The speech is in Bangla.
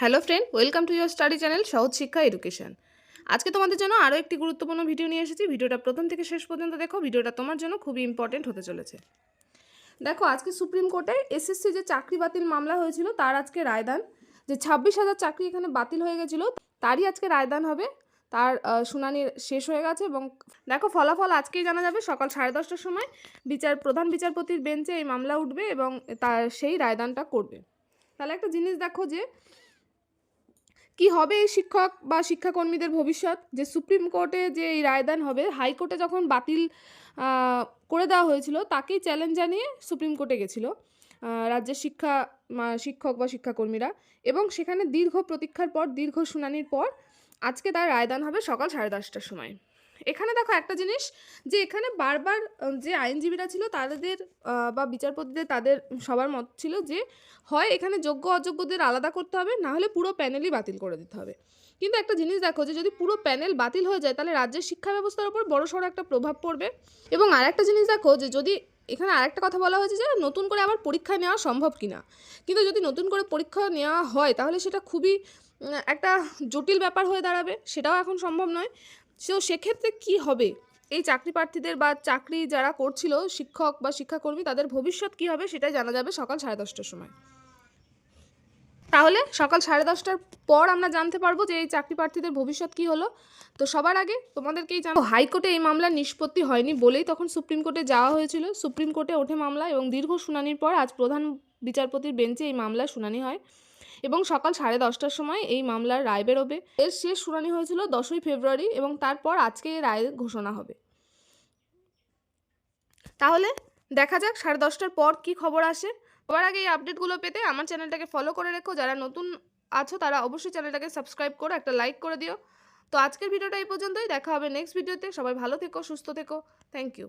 Hello friend, welcome to your study channel সহজ শিক্ষা এডুকেশন। আজকে তোমাদের জন্য আরও একটি গুরুত্বপূর্ণ ভিডিও নিয়ে এসেছি। ভিডিওটা প্রথম থেকে শেষ পর্যন্ত দেখো, ভিডিওটা তোমার জন্য খুবই ইম্পর্টেন্ট হতে চলেছে। দেখো, আজকে সুপ্রিম কোর্টে এসএসসি যে চাকরি বাতিল মামলা হয়েছিল, তার আজকে রায়দান। যে ছাব্বিশ হাজার চাকরি এখানে বাতিল হয়ে গেছিল, তারই আজকে রায়দান হবে। তার শুনানি শেষ হয়ে গেছে এবং দেখো, ফলাফল আজকেই জানা যাবে। সকাল সাড়ে দশটার সময় বিচার, প্রধান বিচারপতির বেঞ্চে এই মামলা উঠবে এবং তার সেই রায়দানটা করবে। তাহলে একটা জিনিস দেখো যে কি হবে এই শিক্ষক বা শিক্ষাকর্মীদের ভবিষ্যৎ? যে সুপ্রিম কোর্টে যে এই রায়দান হবে, হাইকোর্টে যখন বাতিল করে দেওয়া হয়েছিল, তাকেই চ্যালেঞ্জ জানিয়ে সুপ্রিম কোর্টে গেছিল রাজ্যের শিক্ষা শিক্ষক বা শিক্ষাকর্মীরা। এবং সেখানে দীর্ঘ প্রতীক্ষার পর, দীর্ঘ শুনানির পর, আজকে তার রায়দান হবে সকাল সাড়ে দশটার সময়। এখানে দেখো একটা জিনিস, যে এখানে বারবার যে আইনজীবীরা ছিল তাদের বা বিচারপতিদের তাদের সবার মত ছিল যে হয় এখানে যোগ্য অযোগ্যদের আলাদা করতে হবে, না হলে পুরো প্যানেলই বাতিল করে দিতে হবে। কিন্তু একটা জিনিস দেখো যে যদি পুরো প্যানেল বাতিল হয়ে যায়, তাহলে রাজ্যের শিক্ষা ব্যবস্থার উপর বড়সড় একটা প্রভাব পড়বে। এবং আর একটা জিনিস দেখো যে যদি এখানে আরেকটা কথা বলা হয়েছে যে নতুন করে আবার পরীক্ষা নেওয়া সম্ভব কিনা। কিন্তু যদি নতুন করে পরীক্ষা নেওয়া হয়, তাহলে সেটা খুবই একটা জটিল ব্যাপার হয়ে দাঁড়াবে, সেটাও এখন সম্ভব নয়। সো সেক্ষেত্রে কি হবে? এই চাকরি প্রার্থীদের বা চাকরি যারা করছিল, শিক্ষক বা শিক্ষাকর্মী, তাদের ভবিষ্যৎ কি হবে সেটাই জানা যাবে সকাল সাড়ে দশটার সময়। তাহলে সকাল সাড়ে দশটার পর আমরা জানতে পারব যে এই চাকরি প্রার্থীদের ভবিষ্যৎ কি হলো। তো সবার আগে তোমাদেরকেই জানো হাইকোর্টে এই মামলার নিষ্পত্তি হয়নি বলেই তখন সুপ্রিম কোর্টে যাওয়া হয়েছিল। সুপ্রিম কোর্টে ওঠে মামলা এবং দীর্ঘ শুনানির পর আজ প্রধান বিচারপতির বেঞ্চে এই মামলার শুনানি হয়। এবং সকাল সাড়ে দশটার সময় এই মামলার রায় বেরোবে। এর শেষ শুনানি হয়েছিল দশই ফেব্রুয়ারি এবং তারপর আজকে এই রায় ঘোষণা হবে। তাহলে দেখা যাক সাড়ে দশটার পর কি খবর আসে। সবার আগে এই আপডেটগুলো পেতে আমার চ্যানেলটাকে ফলো করে রেখো। যারা নতুন আছো তারা অবশ্যই চ্যানেলটাকে সাবস্ক্রাইব করো একটা লাইক করে দিও। তো আজকের ভিডিওটা এই পর্যন্তই। দেখা হবে নেক্সট ভিডিওতে সবাই ভালো থেকো, সুস্থ থেকো। Thank you